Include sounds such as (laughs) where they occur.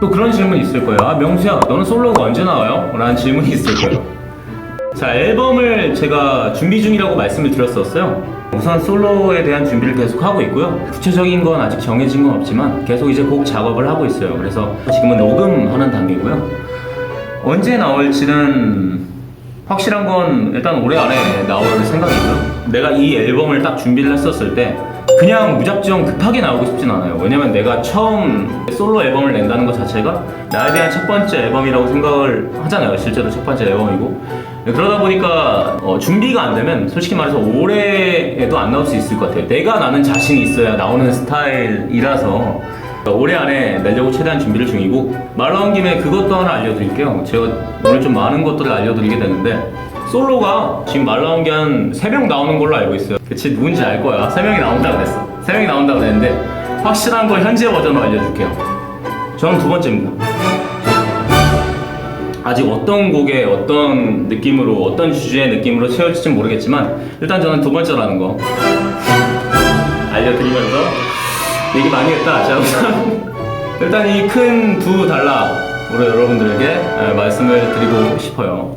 또 그런 질문이 있을 거예요. 아, 명수야, 너는 솔로가 언제 나와요? 라는 질문이 있을 거예요. (laughs) 자, 앨범을 제가 준비 중이라고 말씀을 드렸었어요. 우선 솔로에 대한 준비를 계속 하고 있고요. 구체적인 건 아직 정해진 건 없지만 계속 이제 곡 작업을 하고 있어요. 그래서 지금은 녹음하는 단계고요. 언제 나올지는 확실한 건 일단 올해 안에 나올 생각이고요. 내가 이 앨범을 딱 준비를 했었을 때 그냥 무작정 급하게 나오고 싶진 않아요. 왜냐면 내가 처음 솔로 앨범을 낸다는 것 자체가 나에 대한 첫 번째 앨범이라고 생각을 하잖아요. 실제로 첫 번째 앨범이고. 그러다 보니까 어, 준비가 안 되면 솔직히 말해서 올해에도 안 나올 수 있을 것 같아요. 내가 나는 자신이 있어야 나오는 스타일이라서 올해 안에 내려고 최대한 준비를 중이고 말 나온 김에 그것 도 하나 알려드릴게요. 제가 오늘 좀 많은 것들을 알려드리게 되는데 솔로가 지금 말 나온 게 한 3명 나오는 걸로 알고 있어요. 그치 누군지 알 거야. 3명이 나온다 그랬어. 3명이 나온다 그랬는데 확실한 거 현재 버전으로 알려줄게요. 저는 두 번째입니다. 아직 어떤 곡에 어떤 느낌으로 어떤 주제의 느낌으로 채워질지 모르겠지만 일단 저는 두 번째라는 거 알려드리면서 얘기 많이 했다. 자 우선 (laughs) 일단 이 큰두 단락으로 여러분들에게 에, 말씀을 드리고 싶어요.